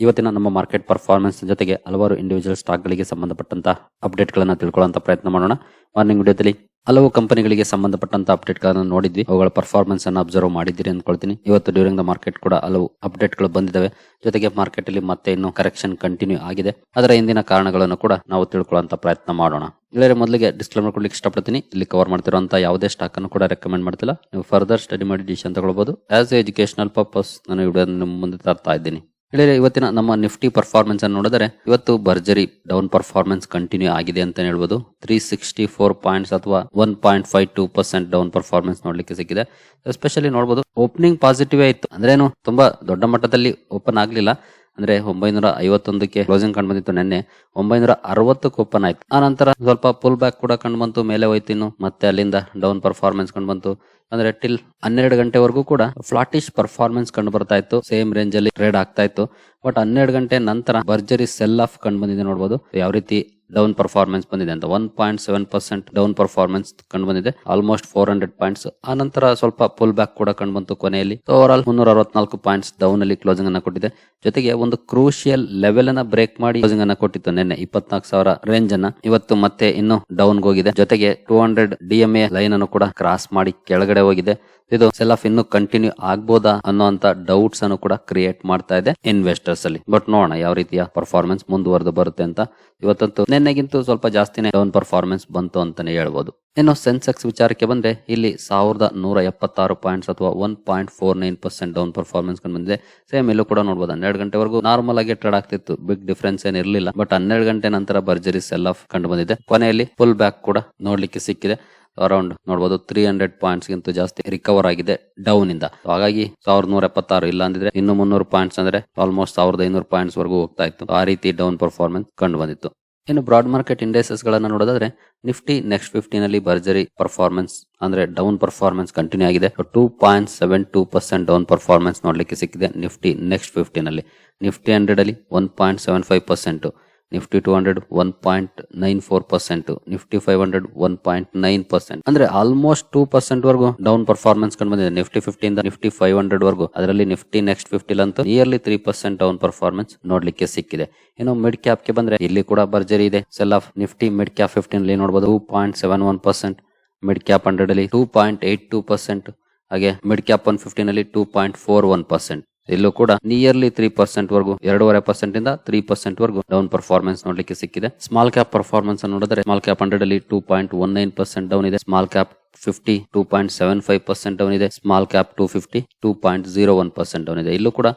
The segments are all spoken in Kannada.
ಇವತ್ತಿನ ನಮ್ಮ ಮಾರ್ಕೆಟ್ ಪರ್ಫಾರ್ಮೆನ್ಸ್ ಜೊತೆಗೆ ಹಲವಾರು ಇಂಡಿವಿಜುವಲ್ ಸ್ಟಾಕ್ಗಳಿಗೆ ಸಂಬಂಧಪಟ್ಟಂತ ಅಪ್ಡೇಟ್ಗಳನ್ನು ತಿಳ್ಕೊಳ್ಳುವಂತ ಪ್ರಯತ್ನ ಮಾಡೋಣ. ಮಾರ್ನಿಂಗ್ ವಿಡಿಯೋದಲ್ಲಿ ಹಲವು ಕಂಪನಿಗಳಿಗೆ ಸಂಬಂಧಪಟ್ಟಂತ ಅಪ್ಡೇಟ್ಗಳನ್ನು ನೋಡಿದ್ವಿ. ಅವುಗಳ ಪರ್ಫಾರ್ಮೆನ್ಸ್ ಅನ್ನು ಅಬ್ಸರ್ವ್ ಮಾಡಿದ್ದೀರಿ ಅಂದ್ಕೊಳ್ತೀನಿ. ಇವತ್ತು ಡ್ಯೂರಿಂಗ್ ದ ಮಾರ್ಕೆಟ್ ಕೂಡ ಹಲವು ಅಪ್ಡೇಟ್ಗಳು ಬಂದಿದ್ದಾವೆ. ಜೊತೆಗೆ ಮಾರ್ಕೆಟ್ ಅಲ್ಲಿ ಮತ್ತೆ ಇನ್ನು ಕರೆಕ್ಷನ್ ಕಂಟಿನ್ಯೂ ಆಗಿದೆ. ಅದರ ಹಿಂದಿನ ಕಾರಣಗಳನ್ನು ಕೂಡ ನಾವು ತಿಳ್ಕೊಳ್ಳುವಂತ ಪ್ರಯತ್ನ ಮಾಡೋಣ. ಇಲ್ಲರೆ ಮೊದಲಿಗೆ ಡಿಸ್ಕ್ಲೇಮರ್ ಕೊಡ್ಲಿಕ್ಕೆ ಇಷ್ಟಪಡ್ತೀನಿ. ಇಲ್ಲಿ ಕವರ್ ಮಾಡ್ತಿರುವಂತಹ ಯಾವುದೇ ಸ್ಟಾಕ್ ಅನ್ನು ಕೂಡ ರೆಕಮೆಂಡ್ ಮಾಡ್ತಿಲ್ಲ. ನೀವು ಫರ್ದರ್ ಸ್ಟಡಿ ಮಾಡಿ ಡಿಸಿಷನ್ ತಗೊಳ್ಬಹುದು ಆಸ್ ಎ ಎಜುಕೇಶನಲ್ ಪರ್ಪಸ್ ನಾನು ವಿಡಿಯೋ ನಿಮ್ಮ ಮುಂದೆ ತರ್ತಾ ಇದ್ದೀನಿ. ಗೆಳೆಯರೆ ಇವತ್ತಿನ ನಮ್ಮ ನಿಫ್ಟಿ ಪರ್ಫಾರ್ಮೆನ್ಸ್ ಅನ್ನು ನೋಡಿದರೆ, ಇವತ್ತು ಭರ್ಜರಿ ಡೌನ್ ಪರ್ಫಾರ್ಮೆನ್ಸ್ ಕಂಟಿನ್ಯೂ ಆಗಿದೆ ಅಂತ ಹೇಳ್ಬೋದು. ತ್ರೀ ಸಿಕ್ಸ್ಟಿ ಫೋರ್ ಪಾಯಿಂಟ್ಸ್ ಅಥವಾ one point five two percent down performance ನೋಡ್ಲಿಕ್ಕೆ ಸಿಕ್ಕಿದೆ. ಎಸ್ಪೆಷಲಿ ನೋಡಬಹುದು ಓಪನಿಂಗ್ ಪಾಸಿಟಿವ್ ಇತ್ತು. ಅಂದ್ರೇನು, ತುಂಬಾ ದೊಡ್ಡ ಮಟ್ಟದಲ್ಲಿ ಓಪನ್ ಆಗ್ಲಿಲ್ಲ. ಅಂದ್ರೆ ಒಂಬೈನೂರ ಐವತ್ತೊಂದಕ್ಕೆ ಕ್ಲೋಸಿಂಗ್ ಕಂಡು ಬಂದಿತ್ತು ನಿನ್ನೆ. ಒಂಬೈನೂರ ಅರವತ್ತಕ್ಕೆ ಓಪನ್ ಆಯ್ತು. ಆ ನಂತರ ಸ್ವಲ್ಪ ಪುಲ್ ಬ್ಯಾಕ್ ಕೂಡ ಕಂಡು ಬಂತು, ಮೇಲೆ ಹೋಯ್ತು ಇನ್ನು. ಮತ್ತೆ ಅಲ್ಲಿಂದ ಡೌನ್ ಪರ್ಫಾರ್ಮೆನ್ಸ್ ಕಂಡು ಬಂತು. ಅಂದ್ರೆ ಟಿಲ್ ಹನ್ನೆರಡು ಗಂಟೆವರೆಗೂ ಕೂಡ ಫ್ಲಾಟಿಶ್ ಪರ್ಫಾರ್ಮೆನ್ಸ್ ಕಂಡು ಬರ್ತಾ ಇತ್ತು. ಸೇಮ್ ರೇಂಜ್ ಅಲ್ಲಿ ಟ್ರೇಡ್ ಆಗ್ತಾ ಇತ್ತು. ಬಟ್ ಹನ್ನೆರಡು ಗಂಟೆ ನಂತರ ಭರ್ಜರಿ ಸೆಲ್ ಆಫ್ ಕಂಡು ಬಂದಿದೆ ನೋಡಬಹುದು ಯಾವ ರೀತಿ ಡೌನ್ ಪರ್ಫಾರ್ಮೆನ್ಸ್ ಬಂದಿದೆ ಅಂತ. One point seven percent down performance ಕಂಡು ಬಂದಿದೆ. ಆಲ್ಮೋಸ್ಟ್ ಫೋರ್ ಹಂಡ್ರೆಡ್ ಪಾಯಿಂಟ್ಸ್ ಆ ನಂತರ ಸ್ವಲ್ಪ ಪುಲ್ ಬ್ಯಾಕ್ ಕೂಡ ಕಂಡು ಬಂತು ಕೊನೆಯಲ್ಲಿ. ಓವರ್ ಆಲ್ ಮುನ್ನೂರ ಅರವತ್ನಾಲ್ಕು ಪಾಯಿಂಟ್ಸ್ ಡೌನ್ ಅಲ್ಲಿ ಕ್ಲೋಸಿಂಗ್ ಅನ್ನ ಕೊಟ್ಟಿದೆ. ಜೊತೆಗೆ ಒಂದು ಕ್ರೂಷಿಯಲ್ ಲೆವೆಲ್ ಅನ್ನ ಬ್ರೇಕ್ ಮಾಡಿ ಕ್ಲೋಸಿಂಗ್ ಅನ್ನ ಕೊಟ್ಟಿತ್ತು ನಿನ್ನೆ. ಇಪ್ಪತ್ನಾಲ್ಕು ಸಾವಿರ ರೇಂಜ್ ಅನ್ನ. ಇವತ್ತು ಮತ್ತೆ ಇನ್ನು ಡೌನ್ ಹೋಗಿದೆ. ಜೊತೆಗೆ two hundred D M A line ಅನ್ನು ಕೂಡ ಕ್ರಾಸ್ ಮಾಡಿ ಕೆಳಗಡೆ ಹೋಗಿದೆ. ಇದು ಸೆಲ್ ಆಫ್ ಇನ್ನು ಕಂಟಿನ್ಯೂ ಆಗ್ಬೋದಾ ಅನ್ನೋಂತ ಡೌಟ್ಸ್ ಅನ್ನು ಕೂಡ ಕ್ರಿಯೇಟ್ ಮಾಡ್ತಾ ಇದೆ ಇನ್ವೆಸ್ಟರ್ಸ್ ಅಲ್ಲಿ. ಬಟ್ ನೋಡೋಣ ಯಾವ ರೀತಿಯ ಪರ್ಫಾರ್ಮೆನ್ಸ್ ಮುಂದುವರೆದು ಬರುತ್ತೆ ಅಂತ. ಇವತ್ತಂತೂ ನಿನ್ನೆಗಿಂತ ಸ್ವಲ್ಪ ಜಾಸ್ತಿನೇ ಡೌನ್ ಪರ್ಫಾರ್ಮೆನ್ಸ್ ಬಂತು ಅಂತಾನೆ ಹೇಳ್ಬೋದು. ಇನ್ನು ಸೆನ್ಸೆಕ್ಸ್ ವಿಚಾರಕ್ಕೆ ಬಂದ್ರೆ ಇಲ್ಲಿ ಸಾವಿರದ ನೂರ ಎಪ್ಪತ್ತಾರು ಪಾಯಿಂಟ್ಸ್ ಅಥವಾ one point four nine percent down performance ಕಂಡು ಬಂದಿದೆ. ಸೇಮ್ ಇಲ್ಲೂ ಕೂಡ ನೋಡಬಹುದು ಹನ್ನೆರಡು ಗಂಟೆವರೆಗೂ ನಾರ್ಮಲ್ ಆಗಿ ಟ್ರೇಡ್ ಆಗ್ತಿತ್ತು. ಬಿಗ್ ಡಿಫರೆನ್ಸ್ ಏನ್ ಇರಲಿಲ್ಲ. ಬಟ್ ಹನ್ನೆರಡು ಗಂಟೆ ನಂತರ ಭರ್ಜರಿ ಸೆಲ್ ಆಫ್ ಕಂಡು ಬಂದಿದೆ. ಕೊನೆಯಲ್ಲಿ ಫುಲ್ ಬ್ಯಾಕ್ ಕೂಡ ನೋಡ್ಲಿಕ್ಕೆ ಸಿಕ್ಕಿದೆ. ಅರೌಂಡ್ ನೋಡಬಹುದು ತ್ರೀ ಹಂಡ್ರೆಡ್ ಪಾಯಿಂಟ್ಸ್ ಗಿಂತ ಜಾಸ್ತಿ ರಿಕವರ್ ಆಗಿದೆ ಡೌನ್ ಇಂದ. ಹಾಗಾಗಿ ಸಾವಿರದ ನೂರ ಎಪ್ಪತ್ತಾರು ಇಲ್ಲ ಅಂದ್ರೆ ಇನ್ನು ಮುನ್ನೂರು ಪಾಯಿಂಟ್ಸ್ ಅಂದ್ರೆ ಆಲ್ಮೋಸ್ಟ್ ಸಾವಿರದ ಐನೂರು ಪಾಯಿಂಟ್ಸ್ ವರೆಗೂ ಹೋಗ್ತಾ ಇತ್ತು. ಆ ರೀತಿ ಡೌನ್ ಪರ್ಫಾರ್ಮೆನ್ಸ್ ಕಂಡು ಬಂದಿತ್ತು. ಇನ್ನು ಬ್ರಾಡ್ ಮಾರ್ಕೆಟ್ ಇಂಡೆಕ್ಸಸ್ ಗಳನ್ನ ನೋಡೋದಾದ್ರೆ ನಿಫ್ಟಿ ನೆಕ್ಸ್ಟ್ ಫಿಫ್ಟಿನಲ್ಲಿ ಅಲ್ಲಿ ಭರ್ಜರಿ ಪರ್ಫಾರ್ಮೆನ್ಸ್ ಅಂದ್ರೆ ಡೌನ್ ಪರ್ಫಾರ್ಮೆನ್ಸ್ ಕಂಟಿನ್ಯೂ ಆಗಿದೆ. Two point seven two percent down performance ನೋಡ್ಲಿಕ್ಕೆ ಸಿಕ್ಕಿದೆ ನಿಫ್ಟಿ ನೆಕ್ಸ್ಟ್ ಫಿಫ್ಟಿನಲ್ಲಿ ನಿಫ್ಟಿ ಹಂಡ್ರೆಡ್ ಅಲ್ಲಿ one point seven five percent Nifty two hundred one point nine four percent, Nifty five hundred one point nine percent. ಅಂದ್ರೆ ಆಲ್ಮೋಸ್ಟ್ ಟೂ ಪರ್ಸೆಂಟ್ ವರೆಗೂ ಡೌನ್ ಪರ್ಫಾರ್ಮೆನ್ಸ್ ಕಂಡು ಬಂದಿದೆ. ನಿಫ್ಟಿ ಫಿಫ್ಟಿ ಇಂದ ನಿಫ್ಟಿ ಫೈವ್ ಹಂಡ್ರೆಡ್ ವರೆಗೂ. ಅದರಲ್ಲಿ ನಿಫ್ಟಿ ನೆಕ್ಸ್ಟ್ ಫಿಫ್ಟಿ ಅಂತೂ nearly three percent down performance ನೋಡ್ಲಿಕ್ಕೆ ಸಿಕ್ಕಿದೆ. ಇನ್ನು ಮಿಡ್ ಕ್ಯಾಪ್ಗೆ ಬಂದ್ರೆ ಇಲ್ಲಿ ಕೂಡ ಭರ್ಜರಿ ಇದೆ. Sell off Nifty mid cap fifteen ನೋಡಬಹುದು two point seven one percent mid cap hundred ಅಲ್ಲಿ two point eight two percent ಹಾಗೆ ಮಿಡ್ ಕ್ಯಾಪ್ ಒನ್ ಫಿಫ್ಟಿನ್ ಅಲ್ಲಿ two point four one percent ಇಲ್ಲೂ ಕೂಡ ನಿಯರ್ಲಿ ತ್ರೀ ಪರ್ಸೆಂಟ್ ವರೆಗೂ, ಎರಡೂವರೆ ಪರ್ಸೆಂಟ್ ಇಂದ ತ್ರೀ ಪರ್ಸೆಂಟ್ ವರೆಗೂ ಡೌನ್ ಪರ್ಫಾರ್ಮೆನ್ಸ್ ನೋಡ್ಲಿಕ್ಕೆ ಸಿಕ್ಕಿದೆ. ಸ್ಮಾಲ್ ಕ್ಯಾಪ್ ಪರ್ಫಾರ್ಮೆನ್ಸ್ ನೋಡಿದ್ರೆ ಸ್ಮಾಲ್ ಕ್ಯಾಪ್ ಹಂಡ್ರೆಡ್ ಅಲ್ಲಿ two point one nine percent down ಇದೆ. Small cap fifty two point seven five percent down ಇದೆ. Small cap two fifty two point zero one percent down ಇದೆ. ಇಲ್ಲೂ ಕೂಡ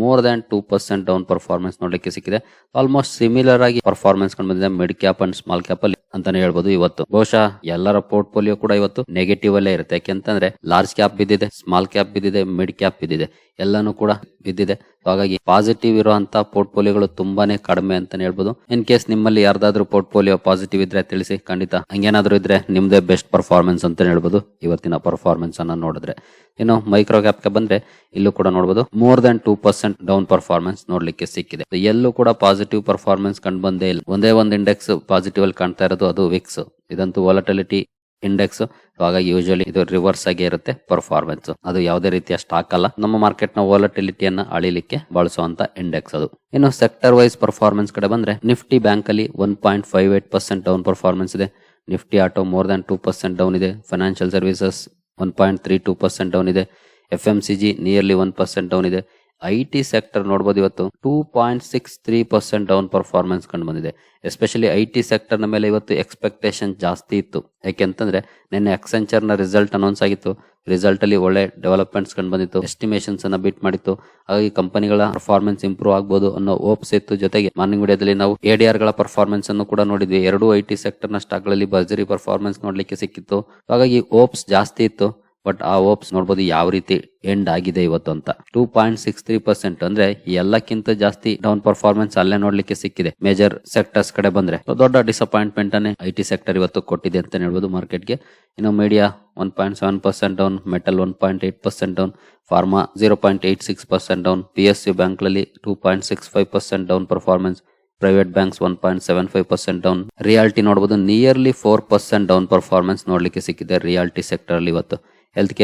more than two percent down performance ನೋಡಲಿಕ್ಕೆ ಸಿಕ್ಕಿದೆ. ಆಲ್ಮೋಸ್ಟ್ ಸಿಮಿಲರ್ ಆಗಿ ಪರ್ಫಾರ್ಮೆನ್ಸ್ ಕಂಡು ಬಂದಿದೆ. Mid cap and small cap ಅಲ್ಲಿ ಅಂತಾನೆ ಹೇಳ್ಬೋದು ಇವತ್ತು. ಬಹುಶಃ ಎಲ್ಲರ ಪೋರ್ಟ್ಫೋಲಿಯೋ ಕೂಡ ಇವತ್ತು ನೆಗೆಟಿವ್ ಅಲ್ಲೇ ಇರುತ್ತೆ. ಯಾಕೆಂತಂದ್ರೆ ಲಾರ್ಜ್ ಕ್ಯಾಪ್ ಬಿದ್ದಿದೆ ಸ್ಮಾಲ್ ಕ್ಯಾಪ್ ಬಿದ್ದಿದೆ ಮಿಡ್ ಕ್ಯಾಪ್ ಬಿದ್ದಿದೆ. ಎಲ್ಲಾನು ಕೂಡ ಬಿದ್ದಿದೆ. ಹಾಗಾಗಿ ಪಾಸಿಟಿವ್ ಇರುವಂತ ಪೋರ್ಟ್ಫೋಲಿಯೋಗಳು ತುಂಬಾನೇ ಕಡಿಮೆ ಅಂತಾನೆ ಹೇಳ್ಬೋದು. ಇನ್ ಕೇಸ್ ನಿಮ್ಮಲ್ಲಿ ಯಾರ್ದಾದ್ರೂ ಪೋರ್ಟ್ಫೋಲಿಯೋ ಪಾಸಿಟಿವ್ ಇದ್ರೆ ತಿಳಿಸಿ, ಖಂಡಿತ ಹಂಗೇನಾದ್ರೂ ಇದ್ರೆ ನಿಮ್ದೇ ಬೆಸ್ಟ್ ಪರ್ಫಾರ್ಮೆನ್ಸ್ ಅಂತ ಹೇಳ್ಬೋದು. ಇವತ್ತಿನ ಪರ್ಫಾರ್ಮೆನ್ಸ್ ಅನ್ನ ನೋಡಿದ್ರೆ. ಇನ್ನು ಮೈಕ್ರೋ ಕ್ಯಾಪ್ಗೆ ಬಂದ್ರೆ ಇಲ್ಲೂ ಕೂಡ ನೋಡಬಹುದು more than two percent down performance ನೋಡ್ಲಿಕ್ಕೆ ಸಿಕ್ಕಿದೆ. ಎಲ್ಲೂ ಕೂಡ ಪಾಸಿಟಿವ್ ಪರ್ಫಾರ್ಮೆನ್ಸ್ ಕಂಡು ಬಂದೇ ಇಲ್ಲ. ಒಂದೇ ಒಂದು ಇಂಡೆಕ್ಸ್ ಪಾಸಿಟಿವ್ ಅಲ್ಲಿ ಕಾಣ್ತಾ ಇರೋದು, ಅದು ವಿಕ್ಸ್ ಇದಂತೂ ವಾಲಟಿಲಿಟಿ ಇಂಡೆಕ್ಸ್. ಹಾಗಾಗಿ ಯೂಶಲಿ ಇದು ರಿವರ್ಸ್ ಆಗಿ ಇರುತ್ತೆ ಪರ್ಫಾರ್ಮೆನ್ಸ್ ಅದು ಯಾವುದೇ ರೀತಿಯ ಸ್ಟಾಕ್ ಅಲ್ಲ. ನಮ್ಮ ಮಾರ್ಕೆಟ್ನ ವಾಲಟಿಲಿಟಿಯನ್ನ ಅಳಿಲಿಕ್ಕೆ ಬಳಸುವಂತ ಇಂಡೆಕ್ಸ್ ಅದು. ಇನ್ನು ಸೆಕ್ಟರ್ ವೈಸ್ ಪರ್ಫಾರ್ಮೆನ್ಸ್ ಕಡೆ ಬಂದ್ರೆ ನಿಫ್ಟಿ ಬ್ಯಾಂಕ್ ಅಲ್ಲಿ one point five eight percent down performance ಇದೆ. Nifty auto more than two percent down ಇದೆ. Financial services one point three two percent down ಇದೆ. F M C G nearly one percent down ಇದೆ. ಐ ಟಿ ಸೆಕ್ಟರ್ ನೋಡಬಹುದು ಇವತ್ತು two point six three percent down performance ಕಂಡು ಬಂದಿದೆ. ಎಸ್ಪೆಷಲಿ ಐ ಟಿ ಸೆಕ್ಟರ್ನ ಮೇಲೆ ಇವತ್ತು ಎಕ್ಸ್ಪೆಕ್ಟೇಷನ್ ಜಾಸ್ತಿ ಇತ್ತು. ಯಾಕೆಂತಂದ್ರೆ ನಿನ್ನೆ ನೆನ್ನೆ ನ ರಿಸಲ್ಟ್ ಅನೌನ್ಸ್ ಆಗಿತ್ತು. ರಿಸಲ್ಟ್ ಅಲ್ಲಿ ಒಳ್ಳೆ ಡೆವಲಪ್ಮೆಂಟ್ಸ್ ಕಂಡು ಬಂದಿತ್ತು. ಎಸ್ಟಿಮೇಷನ್ಸ್ ಅನ್ನ ಬಿಟ್ ಮಾಡಿತ್ತು. ಹಾಗಾಗಿ ಕಂಪನಿಗಳ ಪರ್ಫಾರ್ಮೆನ್ಸ್ ಇಂಪ್ರೂವ್ ಆಗಬಹುದು ಅನ್ನೋ ಓಪ್ಸ್ ಇತ್ತು. ಜೊತೆಗೆ ಮಾರ್ನಿಂಗ್ ವಿಡಿಯೋದಲ್ಲಿ ನಾವು ಎಡಿಆರ್ಗಳ ಪರ್ಫಾರ್ಮೆನ್ಸ್ ಅನ್ನು ಕೂಡ ನೋಡಿದ್ವಿ. ಎರಡು ಐ ಟಿ ಸೆಕ್ಟರ್ನ ಸ್ಟಾಕ್ಗಳಲ್ಲಿ ಸ್ಟಾಕ್ಗಳಲ್ಲಿ ಭರ್ಜರಿ ಪರ್ಫಾರ್ಮೆನ್ಸ್ ನೋಡ್ಲಿಕ್ಕೆ ಸಿಕ್ಕಿತ್ತು. ಹಾಗಾಗಿ ಓಪ್ಸ್ ಜಾಸ್ತಿ ಇತ್ತು. ಬಟ್ ಆ ಹೋಪ್ಸ್ ನೋಡಬಹುದು ಯಾವ ರೀತಿ ಎಂಡ್ ಆಗಿದೆ ಇವತ್ತು ಅಂತ. Two point six three percent ಅಂದ್ರೆ ಎಲ್ಲಕ್ಕಿಂತ ಜಾಸ್ತಿ ಡೌನ್ ಪರ್ಫಾರ್ಮೆನ್ಸ್ ಅಲ್ಲೇ ನೋಡ್ಲಿಕ್ಕೆ ಸಿಕ್ಕಿದೆ. ಮೇಜರ್ ಸೆಕ್ಟರ್ಸ್ ಕಡೆ ಬಂದ್ರೆ. ದೊಡ್ಡ ಡಿಸಪಾಯಿಂಟ್ಮೆಂಟ್ ಅನ್ನೇ ಐ ಟಿ ಸೆಕ್ಟರ್ ಇವತ್ತು ಕೊಟ್ಟಿದೆ ಅಂತ ಹೇಳ್ಬೋದು ಮಾರ್ಕೆಟ್ಗೆ ಇನ್ನು media one point seven percent down metal one point eight percent down pharma zero point eight six percent down P S U ಬ್ಯಾಂಕ್ನಲ್ಲಿ two point six five percent down performance private banks one point seven five percent down reality ನೋಡಬಹುದು nearly four percent down performance ನೋಡ್ಲಿಕ್ಕೆ ಸಿಕ್ಕಿದೆ ರಿಯಾಲಿಟಿ ಸೆಕ್ಟರ್ ಅಲ್ಲಿ ಇವತ್ತು. Health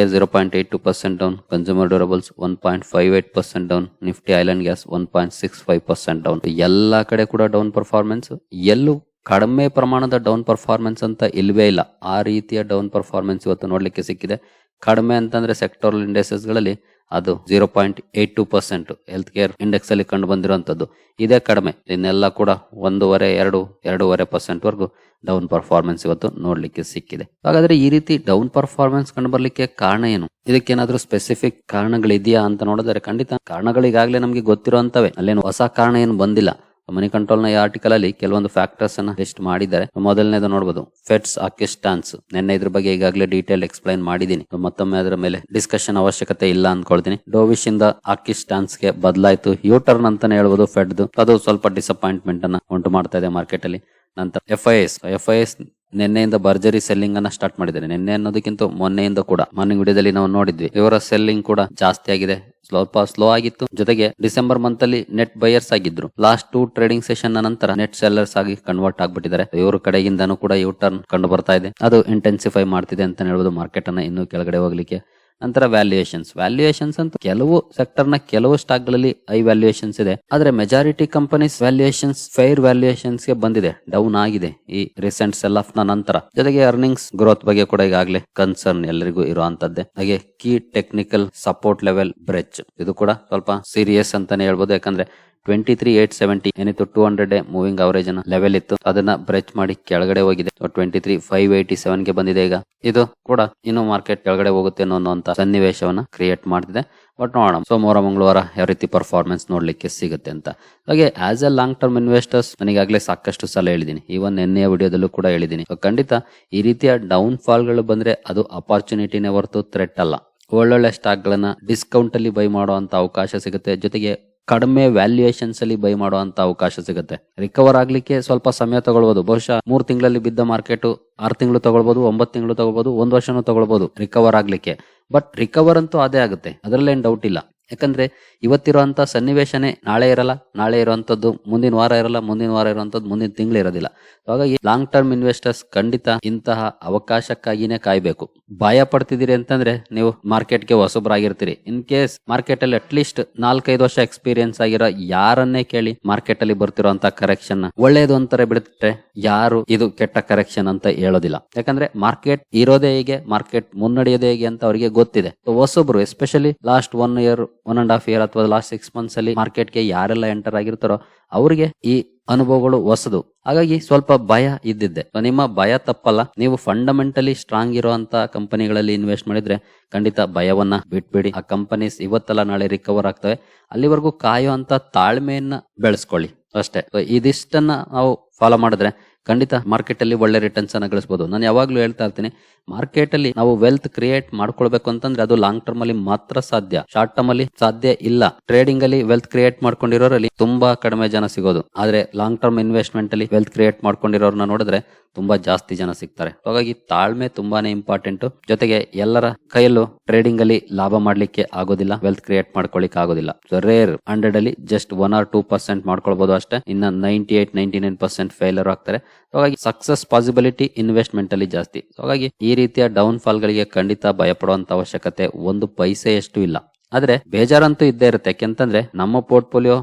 two percent down consumer durables one point five eight percent down Nifty oil and gas one point six five percent down ಎಲ್ಲ ಕಡೆ ಕೂಡ ಡೌನ್ ಪರ್ಫಾರ್ಮೆನ್ಸ್ ಎಲ್ಲೂ ಕಡಿಮೆ ಪ್ರಮಾಣದ ಡೌನ್ ಪರ್ಫಾರ್ಮೆನ್ಸ್ ಅಂತ ಇಲ್ಲವೇ ಇಲ್ಲ. ಆ ರೀತಿಯ ಡೌನ್ ಪರ್ಫಾರ್ಮೆನ್ಸ್ ಇವತ್ತು ನೋಡ್ಲಿಕ್ಕೆ ಸಿಕ್ಕಿದೆ. ಕಡಿಮೆ ಅಂತಂದ್ರೆ ಸೆಕ್ಟೋರಲ್ ಇಂಡೆಕ್ಸಸ್ಗಳಲ್ಲಿ ಅದು zero point eight two percent health care index ಅಲ್ಲಿ ಕಂಡು ಬಂದಿರುವಂತದ್ದು. ಇದೇ ಕಡಿಮೆ. ಇನ್ನೆಲ್ಲ ಕೂಡ ಒಂದೂವರೆ, ಎರಡು, ಎರಡೂವರೆ ಪರ್ಸೆಂಟ್ ವರೆಗೂ ಡೌನ್ ಪರ್ಫಾರ್ಮೆನ್ಸ್ ಇವತ್ತು ನೋಡ್ಲಿಕ್ಕೆ ಸಿಕ್ಕಿದೆ. ಹಾಗಾದ್ರೆ ಈ ರೀತಿ ಡೌನ್ ಪರ್ಫಾರ್ಮೆನ್ಸ್ ಕಂಡು ಬರ್ಲಿಕ್ಕೆ ಕಾರಣ ಏನು? ಇದಕ್ಕೇನಾದ್ರೂ ಸ್ಪೆಸಿಫಿಕ್ ಕಾರಣಗಳಿದೆಯಾ ಅಂತ ನೋಡಿದ್ರೆ ಖಂಡಿತ ಕಾರಣಗಳಿಗಾಗಲೇ ನಮಗೆ ಗೊತ್ತಿರುವಂತವೇ. ಅಲ್ಲೇನು ಹೊಸ ಕಾರಣ ಏನು ಬಂದಿಲ್ಲ. ಮನಿ ಕಂಟ್ರೋಲ್ನ ಈ ಆರ್ಟಿಕಲ್ ಅಲ್ಲಿ ಕೆಲವೊಂದು ಫ್ಯಾಕ್ಟರ್ಸ್ ಅನ್ನ ಲಿಸ್ಟ್ ಮಾಡಿದ್ದಾರೆ. ಮೊದಲನೇದು ನೋಡಬಹುದು ಫೆಟ್ಸ್ ಆಕಿಸ್ಟಾನ್ಸ್ ನಿನ್ನೆ ಇದ್ರ ಬಗ್ಗೆ ಈಗಾಗಲೇ ಡೀಟೇಲ್ ಎಕ್ಸ್ಪ್ಲೈನ್ ಮಾಡಿದೀನಿ ಮತ್ತೊಮ್ಮೆ ಅದರ ಮೇಲೆ ಡಿಸ್ಕಷನ್ ಅವಶ್ಯಕತೆ ಇಲ್ಲ ಅನ್ಕೊಳ್ತೀನಿ ಡೋವಿಶ್ ಇಂದ ಆಕಿಸ್ಟಾನ್ಸ್ಗೆ ಬದಲಾಯ್ತು. ಯೂ ಟರ್ನ್ ಅಂತಾನೆ ಹೇಳ್ಬೋದು ಫೆಡ್ದು ಅದು ಸ್ವಲ್ಪ ಡಿಸಪಾಯಿಂಟ್ಮೆಂಟ್ ಅನ್ನ ಉಂಟು ಮಾಡ್ತಾ ಇದೆ ಮಾರ್ಕೆಟ್ ಅಲ್ಲಿ. ನಂತರ F I S F I S ನಿನ್ನೆಯಿಂದ ಭರ್ಜರಿ ಸೆಲ್ಲಿಂಗ್ ಅನ್ನ ಸ್ಟಾರ್ಟ್ ಮಾಡಿದ್ದಾರೆ ನಿನ್ನೆ ಅನ್ನೋದಕ್ಕಿಂತ ಮೊನ್ನೆಯಿಂದ ಕೂಡ ಮಾರ್ನಿಂಗ್ ವಿಡಿಯೋದಲ್ಲಿ ನಾವು ನೋಡಿದ್ವಿ. ಇವರ ಸೆಲ್ಲಿಂಗ್ ಕೂಡ ಜಾಸ್ತಿ ಆಗಿದೆ. ಸ್ವಲ್ಪ ಸ್ಲೋ ಆಗಿತ್ತು. ಜೊತೆಗೆ ಡಿಸೆಂಬರ್ ಮಂತ್ ಅಲ್ಲಿ ನೆಟ್ ಬೈಯರ್ಸ್ ಆಗಿದ್ರು. ಲಾಸ್ಟ್ ಟೂ ಟ್ರೇಡಿಂಗ್ ಸೆಷನ್ ನಂತರ ನೆಟ್ ಸೆಲ್ಲರ್ಸ್ ಆಗಿ ಕನ್ವರ್ಟ್ ಆಗ್ಬಿಟ್ಟಿದ್ದಾರೆ. ಇವ್ರ ಕಡೆಯಿಂದನೂ ಕೂಡ ಯೂ ಟರ್ನ್ ಕಂಡು ಬರ್ತಾ ಇದೆ. ಅದು ಇಂಟೆನ್ಸಿಫೈ ಮಾಡ್ತಿದೆ ಅಂತ ಹೇಳ್ಬೋದು. ಮಾರ್ಕೆಟ್ ಅನ್ನ ಇನ್ನೂ ಕೆಳಗಡೆ ಹೋಗ್ಲಿಕ್ಕೆ. ನಂತರ ವ್ಯಾಲ್ಯೂಯೇಷನ್ಸ್ ವ್ಯಾಲ್ಯೂಯೇಷನ್ಸ್ ಅಂತ ಕೆಲವು ಸೆಕ್ಟರ್ನ ಕೆಲವು ಸ್ಟಾಕ್ಗಳಲ್ಲಿ ಐ ವ್ಯಾಲ್ಯೂಯೇಷನ್ಸ್ ಇದೆ. ಆದ್ರೆ ಮೆಜಾರಿಟಿ ಕಂಪನೀಸ್ ವ್ಯಾಲ್ಯೂಯೇಷನ್ಸ್ ಫೈರ್ ವ್ಯಾಲ್ಯೂಯೇಷನ್ಸ್ಗೆ ಬಂದಿದೆ. ಡೌನ್ ಆಗಿದೆ ಈ ರೀಸೆಂಟ್ ಸೆಲ್ ಆಫ್ನ ನಂತರ. ಜೊತೆಗೆ ಅರ್ನಿಂಗ್ಸ್ ಗ್ರೋತ್ ಬಗ್ಗೆ ಕೂಡ ಈಗಾಗಲೇ ಕನ್ಸರ್ನ್ ಎಲ್ಲರಿಗೂ ಇರುವಂತದ್ದೇ. ಹಾಗೆ key technical support level breach ಇದು ಕೂಡ ಸ್ವಲ್ಪ ಸೀರಿಯಸ್ ಅಂತಾನೆ ಹೇಳ್ಬೋದು. ಯಾಕಂದ್ರೆ ಟ್ವೆಂಟಿ ತ್ರೀ ಏಟ್ ಸೆವೆಂಟಿ ಏನಿತ್ತು two hundred moving average level ಇತ್ತು. ಅದನ್ನ ಬ್ರೆಚ್ ಮಾಡಿ ಕೆಳಗಡೆ ಹೋಗಿದೆ. ಟ್ವೆಂಟಿ ತ್ರೀ ಫೈವ್ ಏಯ್ಟಿ ಸೆವೆನ್ಗೆ ಬಂದಿದೆ ಈಗ. ಇದು ಕೂಡ ಇನ್ನು ಮಾರ್ಕೆಟ್ ಕೆಳಗಡೆ ಹೋಗುತ್ತೆ ಅನ್ನೋ ಸನ್ನಿವೇಶವನ್ನ ಕ್ರಿಯೇಟ್ ಮಾಡ್ತಿದೆ. ಬಟ್ ನೋಡೋಣ. ಸೋಮವಾರ, ಮಂಗಳವಾರ ಯಾವ ರೀತಿ ಪರ್ಫಾರ್ಮೆನ್ಸ್ ನೋಡ್ಲಿಕ್ಕೆ ಸಿಗುತ್ತೆ ಅಂತ. ಹಾಗೆ as a long term investors ನನಗಾಗಲೇ ಸಾಕಷ್ಟು ಸಲ ಹೇಳಿದೀನಿ. ಈವನ್ ನಿನ್ನೆಯ ವಿಡಿಯೋದಲ್ಲೂ ಕೂಡ ಹೇಳಿದ್ದೀನಿ ಖಂಡಿತ ಈ ರೀತಿಯ ಡೌನ್ ಫಾಲ್ಗಳು ಬಂದ್ರೆ ಅದು ಅಪಾರ್ಚುನಿಟಿನೇ ಹೊರತು ಥ್ರೆಟ್ ಅಲ್ಲ. ಒಳ್ಳೊಳ್ಳೆ ಸ್ಟಾಕ್ ಗಳನ್ನ ಡಿಸ್ಕೌಂಟ್ ಅಲ್ಲಿ ಬೈ ಮಾಡುವಂತ ಅವಕಾಶ ಸಿಗುತ್ತೆ. ಜೊತೆಗೆ ಕಡಿಮೆ ವ್ಯಾಲ್ಯೂಯೇಷನ್ಸ್ ಅಲ್ಲಿ ಬೈ ಮಾಡುವಂತ ಅವಕಾಶ ಸಿಗುತ್ತೆ. ರಿಕವರ್ ಆಗ್ಲಿಕ್ಕೆ ಸ್ವಲ್ಪ ಸಮಯ ತಗೊಳ್ಬಹುದು ಬಹುಶಃ ಮೂರ್ ತಿಂಗಳಲ್ಲಿ ಬಿದ್ದ ಮಾರ್ಕೆಟ್ ಆರ್ ತಿಂಗಳು ತಗೊಳ್ಬಹುದು ಒಂಬತ್ತು ತಿಂಗಳು ತಗೊಳ್ಬಹುದು ಒಂದ್ ವರ್ಷನೂ ತಗೊಳ್ಬಹುದು ರಿಕವರ್ ಆಗ್ಲಿಕ್ಕೆ. ಬಟ್ ರಿಕವರ್ ಅಂತೂ ಅದೇ ಆಗುತ್ತೆ. ಅದರಲ್ಲೇನ್ ಡೌಟ್ ಇಲ್ಲ. ಯಾಕಂದ್ರೆ ಇವತ್ತಿರುವಂತ ಸನ್ನಿವೇಶನೇ ನಾಳೆ ಇರಲ್ಲ, ನಾಳೆ ಇರುವಂತದ್ದು ಮುಂದಿನ ವಾರ ಇರಲ್ಲ, ಮುಂದಿನ ವಾರ ಇರುವಂತದ್ದು ಮುಂದಿನ ತಿಂಗಳು ಇರೋದಿಲ್ಲ. ಹಾಗಾಗಿ ಲಾಂಗ್ ಟರ್ಮ್ ಇನ್ವೆಸ್ಟರ್ಸ್ ಖಂಡಿತ ಇಂತಹ ಅವಕಾಶಕ್ಕಾಗಿನೇ ಕಾಯಬೇಕು. ಭಯ ಪಡ್ತಿದ್ದೀರಿ ಅಂತಂದ್ರೆ ನೀವು ಮಾರ್ಕೆಟ್ಗೆ ಹೊಸಬ್ರಾಗಿರ್ತೀರಿ. ಇನ್ ಕೇಸ್ ಮಾರ್ಕೆಟ್ ಅಲ್ಲಿ ಅಟ್ಲೀಸ್ಟ್ ನಾಲ್ಕೈದು ವರ್ಷ ಎಕ್ಸ್ಪೀರಿಯನ್ಸ್ ಆಗಿರೋ ಯಾರನ್ನೇ ಕೇಳಿ ಮಾರ್ಕೆಟ್ ಅಲ್ಲಿ ಬರ್ತಿರೋಂತ ಕರೆಕ್ಷನ್ ಒಳ್ಳೇದು ಅಂತಾರೆ ಬಿಡುತ್ತೆ ಯಾರು ಇದು ಕೆಟ್ಟ ಕರೆಕ್ಷನ್ ಅಂತ ಹೇಳೋದಿಲ್ಲ. ಯಾಕಂದ್ರೆ ಮಾರ್ಕೆಟ್ ಇರೋದೇ ಹೇಗೆ, ಮಾರ್ಕೆಟ್ ಮುನ್ನಡೆಯೋದೇ ಹೇಗೆ ಅಂತ ಅವರಿಗೆ ಗೊತ್ತಿದೆ. ಹೊಸಬ್ರು especially last one year one and half year ಅಥವಾ ಲಾಸ್ಟ್ ಸಿಕ್ಸ್ ಮಂತ್ಸ್ ಅಲ್ಲಿ ಮಾರ್ಕೆಟ್ಗೆ ಯಾರೆಲ್ಲ ಎಂಟರ್ ಆಗಿರ್ತಾರೋ ಅವರಿಗೆ ಈ ಅನುಭವಗಳು ಹೊಸದು. ಹಾಗಾಗಿ ಸ್ವಲ್ಪ ಭಯ ಇದ್ದಿದ್ದೆ. ನಿಮ್ಮ ಭಯ ತಪ್ಪಲ್ಲ. ನೀವು ಫಂಡಮೆಂಟಲಿ ಸ್ಟ್ರಾಂಗ್ ಇರುವಂತ ಕಂಪನಿಗಳಲ್ಲಿ ಇನ್ವೆಸ್ಟ್ ಮಾಡಿದ್ರೆ ಖಂಡಿತ ಭಯವನ್ನ ಬಿಟ್ಬಿಡಿ. ಆ ಕಂಪನೀಸ್ ಇವತ್ತಲ್ಲ ನಾಳೆ ರಿಕವರ್ ಆಗ್ತವೆ. ಅಲ್ಲಿವರೆಗೂ ಕಾಯುವಂತ ತಾಳ್ಮೆಯನ್ನ ಬೆಳೆಸ್ಕೊಳ್ಳಿ. ಅಷ್ಟೇ. ಇದಿಷ್ಟನ್ನ ನಾವು ಫಾಲೋ ಮಾಡಿದ್ರೆ ಖಂಡಿತ ಮಾರ್ಕೆಟ್ ಅಲ್ಲಿ ಒಳ್ಳೆ ರಿಟರ್ನ್ಸ್ ಅನ್ನ ಗಳಿಸಬಹುದು ನಾನು ಯಾವಾಗ್ಲೂ ಹೇಳ್ತಾ ಇರ್ತೀನಿ ಮಾರ್ಕೆಟ್ ಅಲ್ಲಿ ನಾವು ವೆಲ್ತ್ ಕ್ರಿಯೇಟ್ ಮಾಡ್ಕೊಳ್ಬೇಕು ಅಂತಂದ್ರೆ ಅದು ಲಾಂಗ್ ಟರ್ಮ್ ಅಲ್ಲಿ ಮಾತ್ರ ಸಾಧ್ಯ. ಶಾರ್ಟ್ ಟರ್ಮ್ ಅಲ್ಲಿ ಸಾಧ್ಯ ಇಲ್ಲ. ಟ್ರೇಡಿಂಗ್ ಅಲ್ಲಿ ವೆಲ್ತ್ ಕ್ರಿಯೇಟ್ ಮಾಡ್ಕೊಂಡಿರೋರಲ್ಲಿ ತುಂಬಾ ಕಡಿಮೆ ಜನ ಸಿಗೋದು. ಆದ್ರೆ ಲಾಂಗ್ ಟರ್ಮ್ ಇನ್ವೆಸ್ಟ್ಮೆಂಟ್ ಅಲ್ಲಿ ವೆಲ್ತ್ ಕ್ರಿಯೇಟ್ ಮಾಡ್ಕೊಂಡಿರೋರ್ನ ನೋಡಿದ್ರೆ ತುಂಬಾ ಜಾಸ್ತಿ ಜನ ಸಿಗ್ತಾರೆ. ಹಾಗಾಗಿ ತಾಳ್ಮೆ ತುಂಬಾನೇ ಇಂಪಾರ್ಟೆಂಟ್ ಜೊತೆಗೆ ಎಲ್ಲರ ಕೈಯಲ್ಲೂ ಟ್ರೇಡಿಂಗ್ ಅಲ್ಲಿ ಲಾಭ ಮಾಡ್ಲಿಕ್ಕೆ ಆಗೋದಿಲ್ಲ ವೆಲ್ತ್ ಕ್ರಿಯೇಟ್ ಮಾಡ್ಕೊಳಿಕ್ ಆಗೋದಿಲ್ಲ. ರೇರ್ ಹಂಡ್ರೆಡ್ ಅಲ್ಲಿ just one or two percent ಮಾಡ್ಕೊಳ್ಬಹುದು ಅಷ್ಟೇ. ಇನ್ನ ninety eight ninety nine percent failure ಆಗ್ತಾರೆ. ಹಾಗಾಗಿ ಸಕ್ಸಸ್ ಪಾಸಿಬಿಲಿಟಿ ಇನ್ವೆಸ್ಟ್ಮೆಂಟ್ ಅಲ್ಲಿ ಜಾಸ್ತಿ. ಹಾಗಾಗಿ ಈ ರೀತಿಯ ಡೌನ್ ಫಾಲ್ ಗಳಿಗೆ ಖಂಡಿತ ಭಯಪಡುವಂತ ಅವಶ್ಯಕತೆ ಒಂದು ಪೈಸೆ ಎಷ್ಟು ಇಲ್ಲ. ಆದ್ರೆ ಬೇಜಾರಂತೂ ಇದ್ದೇ ಇರುತ್ತೆ. ಯಾಕೆಂತಂದ್ರೆ ನಮ್ಮ ಪೋರ್ಟ್ಫೋಲಿಯೋ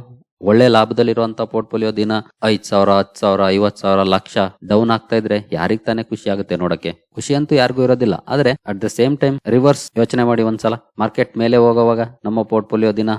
ಒಳ್ಳೆ ಲಾಭದಲ್ಲಿರುವಂತ ಪೋರ್ಟ್ಫೋಲಿಯೋ ದಿನ ಐದ್ ಸಾವಿರ, ಹತ್ತು ಸಾವಿರ ಐವತ್ ಸಾವಿರ, ಲಕ್ಷ ಡೌನ್ ಆಗ್ತಾ ಇದ್ರೆ ಯಾರಿಗ್ ತಾನೇ ಖುಷಿ ಆಗುತ್ತೆ ನೋಡಕ್ಕೆ? ಖುಷಿ ಅಂತೂ ಯಾರಿಗೂ ಇರೋದಿಲ್ಲ. ಆದ್ರೆ at the same time reverse ಯೋಚನೆ ಮಾಡಿ ಒಂದ್ಸಲ. ಮಾರ್ಕೆಟ್ ಮೇಲೆ ಹೋಗೋವಾಗ ನಮ್ಮ ಪೋರ್ಟ್ಫೋಲಿಯೋ ದಿನ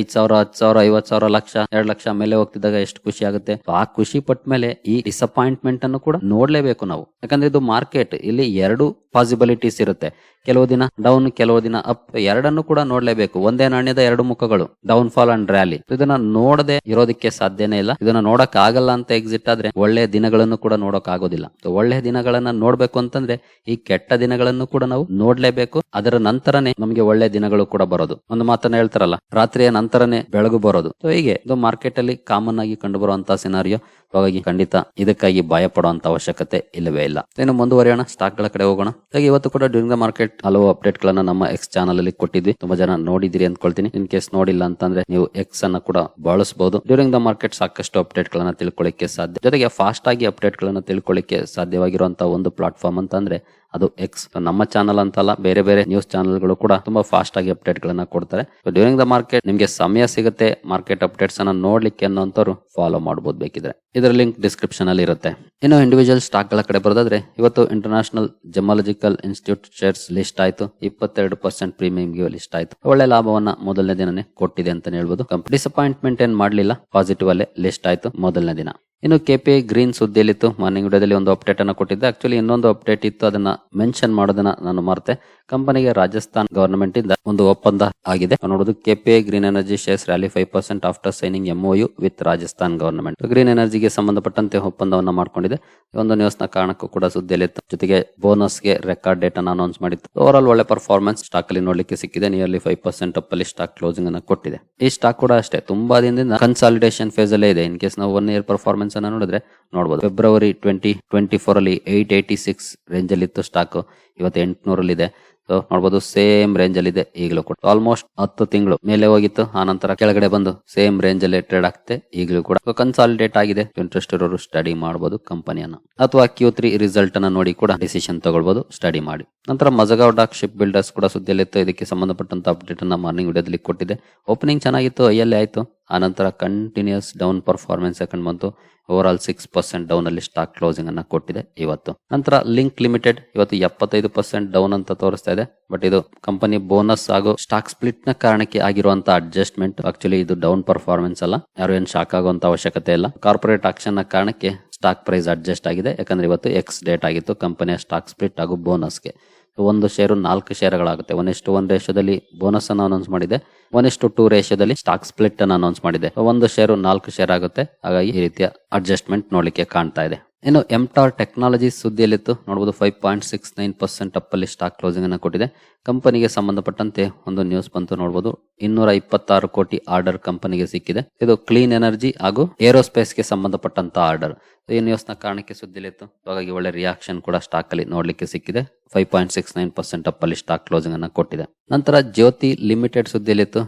ಐದ್ ಸಾವಿರ, ಹತ್ತು ಸಾವಿರ ಐವತ್ ಸಾವಿರ ಲಕ್ಷ, ಎರಡ್ ಲಕ್ಷ ಮೇಲೆ ಹೋಗ್ತಿದ್ದಾಗ ಎಷ್ಟು ಖುಷಿ ಆಗುತ್ತೆ. ಆ ಖುಷಿ ಪಟ್ಟ ಮೇಲೆ ಈ ಡಿಸಪಾಯಿಂಟ್ಮೆಂಟ್ ಅನ್ನು ಕೂಡ ನೋಡ್ಲೇಬೇಕು ನಾವು. ಯಾಕಂದ್ರೆ ಇದು ಮಾರ್ಕೆಟ್ ಇಲ್ಲಿ ಎರಡು ಪಾಸಿಬಿಲಿಟೀಸ್ ಇರುತ್ತೆ. ಕೆಲವು ದಿನ ಡೌನ್ ಕೆಲವು ದಿನ ಅಪ್ ಎರಡನ್ನು ಕೂಡ ನೋಡ್ಲೇಬೇಕು. ಒಂದೇ ನಾಣ್ಯದ ಎರಡು ಮುಖಗಳು ಡೌನ್ ಫಾಲ್ ಅಂಡ್ ರ್ಯಾಲಿ ಇದನ್ನ ನೋಡದೆ ಇರೋದಕ್ಕೆ ಸಾಧ್ಯನೇ ಇಲ್ಲ. ಇದನ್ನ ನೋಡಕ್ ಆಗಲ್ಲ ಅಂತ ಎಕ್ಸಿಟ್ ಆದ್ರೆ ಒಳ್ಳೆ ದಿನಗಳನ್ನು ಕೂಡ ನೋಡಕ್ ಆಗೋದಿಲ್ಲ ಒಳ್ಳೆ ದಿನಗಳನ್ನ ನೋಡ್ಬೇಕು ಅಂತಂದ್ರೆ ಈ ಕೆಟ್ಟ ದಿನಗಳನ್ನು ಕೂಡ ನಾವು ನೋಡ್ಲೇಬೇಕು. ಅದರ ನಂತರನೇ ನಮಗೆ ಒಳ್ಳೆ ದಿನಗಳು ಕೂಡ ಬರೋದು. ಒಂದು ಮಾತನ್ನ ಹೇಳ್ತಾರಲ್ಲ, ರಾತ್ರಿಯ ನಂತರನೇ ಬೆಳಗು ಬರೋದು. ಹೀಗೆ ಇದು ಮಾರ್ಕೆಟ್ ಅಲ್ಲಿ ಕಾಮನ್ ಆಗಿ ಕಂಡು ಬರುವಂತಹ ಸಿನಾರಿಯೋ ಹಾಗಾಗಿ ಖಂಡಿತ ಇದಕ್ಕಾಗಿ ಭಯ ಪಡುವಂತ ಅವಶ್ಯಕತೆ ಇಲ್ಲವೇ ಇಲ್ಲ. ಇನ್ನು ಮುಂದುವರಿಯೋಣ. ಸ್ಟಾಕ್ಗಳ ಕಡೆ ಹೋಗೋಣ. ಹಾಗೆ ಇವತ್ತು ಕೂಡ ಡ್ಯೂರಿಂಗ್ ದ ಮಾರ್ಕೆಟ್ ಹಲವು ಅಪ್ಡೇಟ್ ಗಳನ್ನ ನಮ್ಮ ಎಕ್ಸ್ ಚಾನಲ್ ಅಲ್ಲಿ ಕೊಟ್ಟಿದ್ವಿ. ತುಂಬಾ ಜನ ನೋಡಿದಿರಿ ಅನ್ಕೊಳ್ತೀನಿ ಇನ್ ಕೇಸ್ ನೋಡಿಲ್ಲ ಅಂತಂದ್ರೆ ನೀವು ಎಕ್ಸ್ ಅನ್ನ ಕೂಡ ಬಳಸಬಹುದು ಡ್ಯೂರಿಂಗ್ ದ ಮಾರ್ಕೆಟ್ ಸಾಕಷ್ಟು ಅಪ್ಡೇಟ್ ಗಳನ್ನ ತಿಳ್ಕೊಳ್ಳಿಕ್ಕೆ ಸಾಧ್ಯ. ಜೊತೆಗೆ ಫಾಸ್ಟ್ ಆಗಿ ಅಪ್ಡೇಟ್ ಗಳನ್ನ ತಿಳ್ಕೊಳ್ಳಿಕ್ಕೆ ಸಾಧ್ಯವಾಗಿರುವಂತಹ ಒಂದು ಪ್ಲಾಟ್ಫಾರ್ಮ್ ಅಂತಂದ್ರೆ ಅದು ಎಕ್ಸ್ ನಮ್ಮ ಚಾನಲ್ ಅಂತಲ್ಲ, ಬೇರೆ ಬೇರೆ ನ್ಯೂಸ್ ಚಾನಲ್ಗಳು ಕೂಡ ತುಂಬಾ ಫಾಸ್ಟ್ ಆಗಿ ಅಪ್ಡೇಟ್ ಗಳನ್ನ ಕೊಡ್ತಾರೆ. ಡ್ಯೂರಿಂಗ್ ದ ಮಾರ್ಕೆಟ್ ನಿಮ್ಗೆ ಸಮಯ ಸಿಗುತ್ತೆ ಮಾರ್ಕೆಟ್ ಅಪ್ಡೇಟ್ಸ್ ಅನ್ನ ನೋಡ್ಲಿಕ್ಕೆ ಅನ್ನೋಂಥವ್ರು ಫಾಲೋ ಮಾಡಬಹುದು ಬೇಕಿದ್ರೆ. ಇದರ ಲಿಂಕ್ ಡಿಸ್ಕ್ರಿಪ್ಷನ್ ಅಲ್ಲಿ ಇರುತ್ತೆ. ಇನ್ನು ಇಂಡಿವಿಜುವಲ್ ಸ್ಟಾಕ್ಗಳ ಕಡೆ ಬರೋದಾದ್ರೆ, ಇವತ್ತು international gemological institute shares list ಆಯ್ತು. ಇಪ್ಪತ್ತೆರಡು ಪರ್ಸೆಂಟ್ ಪ್ರೀಮಿಯಂ ಲಿಸ್ಟ್ ಆಯ್ತು. ಒಳ್ಳೆ ಲಾಭವನ್ನ ಮೊದಲನೇ ದಿನನೇ ಕೊಟ್ಟಿದೆ ಅಂತ ಹೇಳ್ಬೋದು. ಡಿಸಪಾಯಿಂಟ್ಮೆಂಟ್ ಏನ್ ಮಾಡಲಿಲ್ಲ ಪಾಸಿಟಿವ್ ಅಲ್ಲೇ ಲಿಸ್ಟ್ ಆಯ್ತು ಮೊದಲನೇ ದಿನ. ಇನ್ನು ಕೆಪಿ ಗ್ರೀನ್ ಸುದ್ದಿಯಲ್ಲಿತ್ತು. ಮಾರ್ನಿಂಗ್ ವಿಡಿಯೋದಲ್ಲಿ ಒಂದು ಅಪ್ಡೇಟ್ ಅನ್ನು ಕೊಟ್ಟಿದ್ದೆ. ಆಕ್ಚುಲಿ ಇನ್ನೊಂದು ಅಪ್ಡೇಟ್ ಇತ್ತು. ಅದನ್ನ ಮೆನ್ಷನ್ ಮಾಡೋದನ್ನ ನಾನು ಮರ್ತೆ. ಕಂಪನಿಗೆ ರಾಜಸ್ಥಾನ್ ಗವರ್ನಮೆಂಟ್ ಇಂದ ಒಂದು ಒಪ್ಪಂದ ಆಗಿದೆ. ನೋಡೋದು KPI green energy shares rally five percent after signing MOU with Rajasthan government green ಎನರ್ಜಿಗೆ ಸಂಬಂಧಪಟ್ಟಂತೆ ಒಪ್ಪಂದವನ್ನ ಮಾಡ್ಕೊಂಡಿದೆ. ಒಂದು ನ್ಯೂಸ್ನ ಕಾರಣಕ್ಕೂ ಕೂಡ ಸುದ್ದಿಯಲ್ಲಿತ್ತು. ಜೊತೆಗೆ ಬೋನಸ್ಗೆ ರೆಕಾರ್ಡ್ ಡೇಟ್ ಅನ್ನು ಅನೌನ್ಸ್ ಮಾಡಿತ್ತು. ಓವರ್ ಆಲ್ ಒಳ್ಳೆ ಪರ್ಫಾರ್ಮೆನ್ಸ್ ಸ್ಟಾಕ್ ಅಲ್ಲಿ ನೋಡ್ಲಿಕ್ಕೆ ಸಿಕ್ಕಿದೆ. ನಿಯರ್ಲಿ ಫೈವ್ ಪರ್ಸೆಂಟ್ ಅಪ್ ಅಲ್ಲಿ ಸ್ಟಾಕ್ ಕ್ಲೋಸಿಂಗ್ ಅನ್ನು ಕೊಟ್ಟಿದೆ. ಈ ಸ್ಟಾಕ್ ಕೂಡ ಅಷ್ಟೇ. ತುಂಬಾ ದಿನದಿಂದ ಕನ್ಸಾಲಿಡೇಷನ್ ಫೇಸ್ ಅಲ್ಲೇ ಇದೆ. ಇನ್ ಕೇಸ್ ನಾವು ಒನ್ ಇಯರ್ ಪರ್ಫಾರ್ಮೆನ್ಸ್ ಅನ್ನ ನೋಡಿದ್ರೆ ನೋಡಬಹುದು ಫೆಬ್ರವರಿ ಟ್ವೆಂಟಿ ಟ್ವೆಂಟಿ ಫೋರ್ ಅಲ್ಲಿ ಏಟ್ ಏಯ್ಟಿ ಸಿಕ್ಸ್ ರೇಂಜ್ ಅಲ್ಲಿ ಇತ್ತು ಸ್ಟಾಕ್ ಇವತ್ತು ಎಂಟುನೂರಲ್ಲಿ ಇದೆ ಸೊ ನೋಡಬಹುದು ಸೇಮ್ ರೇಂಜ್ ಅಲ್ಲಿ ಇದೆ. ಈಗಲೂ ಕೂಡ. ಆಲ್ಮೋಸ್ಟ್ ಹತ್ತು ತಿಂಗಳು ಮೇಲೆ ಹೋಗಿತ್ತು. ಆ ನಂತರ ಕೆಳಗಡೆ ಬಂದು ಸೇಮ್ ರೇಂಜ್ ಅಲ್ಲಿ ಟ್ರೇಡ್ ಆಗ್ತೆ ಈಗಲೂ ಕೂಡ. ಕನ್ಸಾಲಿಡೇಟ್ ಆಗಿದೆ. ಇಂಟ್ರೆಸ್ಟ್ ಇರೋರು ಸ್ಟಡಿ ಮಾಡಬಹುದು ಕಂಪನಿಯನ್ನ ಅಥವಾ ಕ್ಯೂ ತ್ರೀ ರಿಸಲ್ಟ್ ಅನ್ನ ನೋಡಿ ಕೂಡ ಡಿಸಿಷನ್ ತಗೊಳ್ಬಹುದು ಸ್ಟಡಿ ಮಾಡಿ. ನಂತರ ಮಜಗಾವ್ ಡಾಕ್ ಶಿಪ್ ಬಿಲ್ಡರ್ಸ್ ಕೂಡ ಸುದ್ದಿಯಲ್ಲಿತ್ತು ಇದಕ್ಕೆ ಸಂಬಂಧಪಟ್ಟಂತ ಅಪ್ಡೇಟ್ ಅನ್ನ ಮಾರ್ನಿಂಗ್ ವಿಡಿಯೋದಲ್ಲಿ ಕೊಟ್ಟಿದೆ. ಓಪನಿಂಗ್ ಚೆನ್ನಾಗಿತ್ತು, ಐ ಆಯ್ತು. ಆನಂತರ ನಂತರ ಕಂಟಿನ್ಯೂಸ್ ಡೌನ್ ಪರ್ಫಾರ್ಮೆನ್ಸ್ ಯಾಕಂಡ್ ಬಂತು over all six percent down ಅಲ್ಲಿ ಸ್ಟಾಕ್ ಕ್ಲೋಸಿಂಗ್ ಅನ್ನ ಕೊಟ್ಟಿದೆ ಇವತ್ತು. ನಂತರ ಲಿಂಕ್ ಲಿಮಿಟೆಡ್ ಇವತ್ತು ಎಪ್ಪತ್ತೈದು ಪರ್ಸೆಂಟ್ ಡೌನ್ ಅಂತ ತೋರಿಸ್ತಾ ಇದೆ. ಬಟ್ ಇದು ಕಂಪನಿ ಬೋನಸ್ ಹಾಗೂ ಸ್ಟಾಕ್ ಸ್ಪ್ಲಿಟ್ನ ಕಾರಣಕ್ಕೆ ಆಗಿರುವಂತ ಅಡ್ಜಸ್ಟ್ಮೆಂಟ್ ಆಕ್ಚುಲಿ ಇದು ಡೌನ್ ಪರ್ಫಾರ್ಮೆನ್ಸ್ ಅಲ್ಲ. ಯಾರು ಏನ್ ಶಾಕ್ ಆಗುವಂತ ಅವಶ್ಯಕತೆ ಇಲ್ಲ. ಕಾರ್ಪೊರೇಟ್ ಆಕ್ಷನ್ನ ಕಾರಣಕ್ಕೆ ಸ್ಟಾಕ್ ಪ್ರೈಸ್ ಅಡ್ಜಸ್ಟ್ ಆಗಿದೆ. ಯಾಕಂದ್ರೆ ಇವತ್ತು ಎಕ್ಸ್ ಡೇಟ್ ಆಗಿತ್ತು. ಕಂಪನಿಯ ಸ್ಟಾಕ್ ಸ್ಪ್ಲಿಟ್ ಹಾಗೂ ಬೋನಸ್ಗೆ ಒಂದು ಶೇರು ನಾಲ್ಕು ಶೇರುಗಳಾಗುತ್ತೆ ಒನ್ ಇಷ್ಟು ಒನ್ ರೇಷದಲ್ಲಿ ಬೋನಸ್ ಅನ್ನು ಅನೌನ್ಸ್ ಮಾಡಿದೆ. ಒನ್ ಟೂ ರೇಷದಲ್ಲಿ ಸ್ಟಾಕ್ ಸ್ಪ್ಲಿಟ್ ಅನ್ನು ಅನೌನ್ಸ್ ಮಾಡಿದೆ. ಒಂದು ಶೇರು ನಾಲ್ಕು ಶೇರ್ ಆಗುತ್ತೆ. ಹಾಗಾಗಿ ಈ ರೀತಿಯ ಅಡ್ಜಸ್ಟ್ಮೆಂಟ್ ನೋಡ್ಲಿಕ್ಕೆ ಕಾಣ್ತಾ ಇದೆ. ಇನ್ನು ಎಂಟಾರ್ ಟೆಕ್ನಾಲಜಿ ಸುದ್ದಿಯಲ್ಲಿತ್ತು. ನೋಡಬಹುದು five point six nine percent ಅಪ್ಪಲ್ಲಿ stock closing ಅನ್ನು ಕೊಟ್ಟಿದೆ. ಕಂಪನಿಗೆ ಸಂಬಂಧಪಟ್ಟಂತೆ ಒಂದು ನ್ಯೂಸ್ ಬಂತು. ನೋಡಬಹುದು ಇನ್ನೂರ ಇಪ್ಪತ್ತಾರು ಕೋಟಿ ಆರ್ಡರ್ ಕಂಪನಿಗೆ ಸಿಕ್ಕಿದೆ. ಇದು ಕ್ಲೀನ್ ಎನರ್ಜಿ ಹಾಗೂ ಏರೋಸ್ಪೇಸ್ಗೆ ಸಂಬಂಧಪಟ್ಟಂತ ಆರ್ಡರ್ ಈ ನ್ಯೂಸ್ನ ಕಾರಣಕ್ಕೆ ಸುದ್ದಿಲಿತ್ತು ಹಾಗಾಗಿ ಒಳ್ಳೆ ರಿಯಾಕ್ಷನ್ ಕೂಡ ಸ್ಟಾಕ್ ಅಲ್ಲಿ ನೋಡ್ಲಿಕ್ಕೆ ಸಿಕ್ಕಿದೆ. Five point six nine percent ಅಪ್ಪಲ್ಲಿ stock closing ಅನ್ನು ಕೊಟ್ಟಿದೆ. ನಂತರ ಜ್ಯೋತಿ ಲಿಮಿಟೆಡ್ ಸುದ್ದಿಯಲ್ಲಿತ್ತು.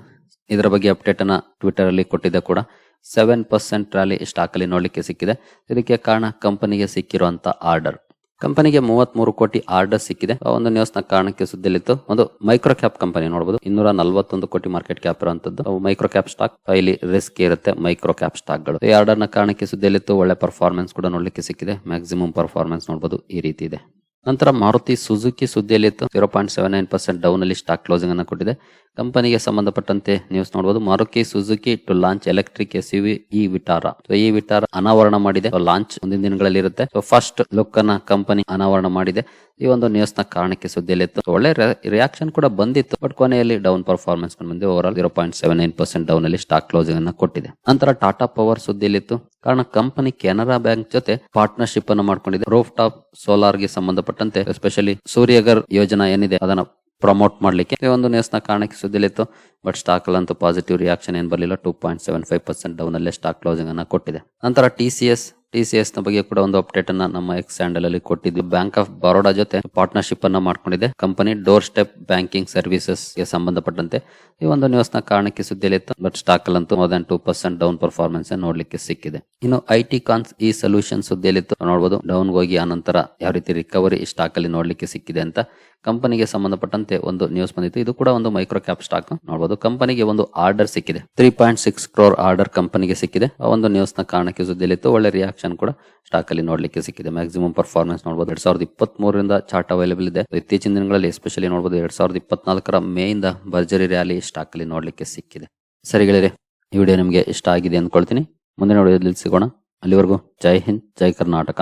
ಇದರ ಬಗ್ಗೆ ಅಪ್ಡೇಟ್ ಅನ್ನ ಟ್ವಿಟರ್ ಅಲ್ಲಿ ಕೊಟ್ಟಿದೆ ಕೂಡ. ಸೆವೆನ್ ಪರ್ಸೆಂಟ್ ರ್ಯಾಲಿ ಸ್ಟಾಕ್ ಅಲ್ಲಿ ನೋಡ್ಲಿಕ್ಕೆ ಸಿಕ್ಕಿದೆ. ಇದಕ್ಕೆ ಕಾರಣ ಕಂಪನಿಗೆ ಸಿಕ್ಕಿರುವಂತ ಆರ್ಡರ್ ಕಂಪನಿಗೆ ಮೂವತ್ತ್ ಮೂರು ಕೋಟಿ ಆರ್ಡರ್ ಸಿಕ್ಕಿದೆ. ಒಂದು ನ್ಯೂಸ್ನ ಕಾರಣಕ್ಕೆ ಸುದ್ದಿಲಿತ್ತು ಒಂದು ಮೈಕ್ರೋ ಕ್ಯಾಪ್ ಕಂಪನಿ ನೋಡಬಹುದು ಇನ್ನೂರ ನಲವತ್ತೊಂದು ಕೋಟಿ ಮಾರ್ಕೆಟ್ ಕ್ಯಾಪ್ ಇರುವಂತದ್ದು. ಮೈಕ್ರೋ ಕ್ಯಾಪ್ ಸ್ಟಾಕ್ ಇಲ್ಲಿ ರಿಸ್ಕ್ ಇರುತ್ತೆ ಮೈಕ್ರೋ ಕ್ಯಾಪ್ ಸ್ಟಾಕ್ಗಳು. ಈ ಆರ್ಡರ್ನ ಕಾರಣಕ್ಕೆ ಸುದ್ದಿಲಿತ್ತು ಒಳ್ಳೆ ಪರ್ಫಾರ್ಮೆನ್ಸ್ ಕೂಡ ನೋಡ್ಲಿಕ್ಕೆ ಸಿಕ್ಕಿದೆ. ಮ್ಯಾಕ್ಸಿಮಮ್ ಪರ್ಫಾರ್ಮೆನ್ಸ್ ನೋಡಬಹುದು ಈ ರೀತಿ ಇದೆ. ನಂತರ Maruti Suzuki ಸುದ್ದಿಯಲ್ಲಿತ್ತು. Zero point seven nine percent down ಅಲ್ಲಿ ಸ್ಟಾಕ್ ಕ್ಲೋಸಿಂಗ್ ಅನ್ನು ಕೊಟ್ಟಿದೆ. ಕಂಪನಿಗೆ ಸಂಬಂಧಪಟ್ಟಂತೆ ನ್ಯೂಸ್ ನೋಡಬಹುದು Maruti Suzuki to launch electric S U e Vitara. ಈ ವಿಟಾರ ಅನಾವರಣ ಮಾಡಿದೆ. ಲಾಂಚ್ ಮುಂದಿನ ದಿನಗಳಲ್ಲಿ ಇರುತ್ತೆ ಸೊ ಫಸ್ಟ್ ಲುಕ್ ಅನ್ನ ಕಂಪನಿ ಅನಾವರಣ ಮಾಡಿದೆ. ಈ ಒಂದು ನ್ಯೂಸ್ನ ಕಾರಣಕ್ಕೆ ಸುದ್ದಿಯಲ್ಲಿತ್ತು. ಒಳ್ಳೆ ರಿಯಾಕ್ಷನ್ ಕೂಡ ಬಂದಿತ್ತು. ಬಟ್ ಕೊನೆಯಲ್ಲಿ ಡೌನ್ ಪರ್ಫಾರ್ಮೆನ್ಸ್ ಬಂದು over all zero point seven nine percent down ಅಲ್ಲಿ ಸ್ಟಾಕ್ ಕ್ಲೋಸಿಂಗ್ ಅನ್ನು ಕೊಟ್ಟಿದೆ. ನಂತರ ಟಾಟಾ ಪವರ್ ಸುದ್ದಿಯಲ್ಲಿತ್ತು. ಕಾರಣ ಕಂಪನಿ ಕೆನರಾ ಬ್ಯಾಂಕ್ ಜೊತೆ ಪಾರ್ಟ್ನರ್ಶಿಪ್ ಅನ್ನು ಮಾಡ್ಕೊಂಡಿದೆ. ರೂಫ್ ಟಾಪ್ ಸೋಲಾರ್ಗೆ ಸಂಬಂಧಪಟ್ಟಂತೆ ಎಸ್ಪೆಷಲಿ ಸೂರ್ಯಗರ್ ಯೋಜನಾ ಏನಿದೆ, ಅದನ್ನ ಪ್ರಮೋಟ್ ಮಾಡಲಿಕ್ಕೆ. ಒಂದು ನ್ಯೂಸ್ನ ಕಾರಣಕ್ಕೆ ಸುದ್ದಿಲಿತ್ತು ಬಟ್ ಸ್ಟಾಕ್ ಅಲ್ಲಂತೂ ಪಾಸಿಟಿವ್ ರಿಯಾಕ್ಷನ್ ಏನು ಬರಲಿಲ್ಲ. Two point seven five percent ಡೌನಲ್ಲೇ stock closing ಅನ್ನು ಕೊಟ್ಟಿದೆ. ನಂತರ T C S T C ನ ಬಗ್ಗೆ ಕೂಡ ಒಂದು ಅಪ್ಡೇಟ್ ಅನ್ನ ನಮ್ಮ ಎಕ್ಸ್ ಹ್ಯಾಂಡಲ್ ಅಲ್ಲಿ ಕೊಟ್ಟಿದ್ವಿ. ಬ್ಯಾಂಕ್ ಆಫ್ ಬರೋಡಾ ಜೊತೆ ಪಾರ್ಟ್ನರ್ಶಿಪ್ ಅನ್ನ ಮಾಡ್ಕೊಂಡಿದೆ. ಕಂಪನಿ ಡೋರ್ ಸ್ಟೆಪ್ ಬ್ಯಾಂಕಿಂಗ್ ಸರ್ವಿಸಸ್ಗೆ ಸಂಬಂಧಪಟ್ಟಂತೆ ಈ ಒಂದು ನ್ಯೂಸ್ನ ಕಾರಣಕ್ಕೆ ಸುದ್ದಿಯಲ್ಲಿತ್ತು ಬಟ್ ಸ್ಟಾಕ್ ಅಲ್ಲಂತೂ more than two percent down performance ನೋಡ್ಲಿಕ್ಕೆ ಸಿಕ್ಕಿದೆ. ಇನ್ನು I T cons E solution ಸುದ್ದಿಯಲ್ಲಿತ್ತು ನೋಡಬಹುದು ಡೌನ್ ಹೋಗಿ ಆ ನಂತರ ಯಾವ ರೀತಿ ರಿಕವರಿ ಸ್ಟಾಕ್ ಅಲ್ಲಿ ನೋಡ್ಲಿಕ್ಕೆ ಸಿಕ್ಕಿದೆ ಅಂತ ಕಂಪನಿಗೆ ಸಂಬಂಧಪಟ್ಟಂತೆ ಒಂದು ನ್ಯೂಸ್ ಬಂದಿತ್ತು. ಇದು ಕೂಡ ಒಂದು ಮೈಕ್ರೋ ಕ್ಯಾಪ್ ಸ್ಟಾಕ್ ನೋಡಬಹುದು ಕಂಪನಿಗೆ ಒಂದು ಆರ್ಡರ್ ಸಿಕ್ಕಿದೆ. Three point six crore order ಕಂಪನಿಗೆ ಸಿಕ್ಕಿದೆ. ಆ ಒಂದು ನ್ಯೂಸ್ನ ಕಾರಣಕ್ಕೆ ಸುದ್ದಿಯಲ್ಲಿತ್ತು ಒಳ್ಳೆ ರಿಯಾಕ್ಷನ್ ಕೂಡ ಸ್ಟಾಕ್ ಅಲ್ಲಿ ನೋಡ್ಲಿಕ್ಕೆ ಸಿಕ್ಕಿದೆ. ಮ್ಯಾಕ್ಸಿಮಮ್ ಪರ್ಫಾರ್ಮೆನ್ಸ್ ನೋಡಬಹುದು ಎರಡ್ ಸಾವಿರದ ಇಪ್ಪತ್ತ್ ಮೂರರಿಂದ ಚಾರ್ಟ್ ಅವೈಲೇಬಲ್ ಇದೆ ಇತ್ತೀಚಿನ ದಿನಗಳಲ್ಲಿ ಎಸ್ಪೆಷಲಿ ನೋಡಬಹುದು ಎರಡ್ ಸಾವಿರದ ಇಪ್ಪತ್ನಾಲ್ಕರ ಮೇ ಇಂದ ಭರ್ಜರಿ ರ್ಯಾಲಿ ಸ್ಟಾಕ್ ಅಲ್ಲಿ ನೋಡ್ಲಿಕ್ಕೆ ಸಿಕ್ಕಿದೆ. ಸರಿಗಳಿರೆ ಈ ವಿಡಿಯೋ ನಿಮಗೆ ಇಷ್ಟ ಆಗಿದೆ ಅಂದ್ಕೊಳ್ತೀನಿ. ಮುಂದಿನ ವಿಡಿಯೋದಲ್ಲಿ ಸಿಗೋಣ. ಅಲ್ಲಿವರೆಗೂ ಜೈ ಹಿಂದ್, ಜೈ ಕರ್ನಾಟಕ.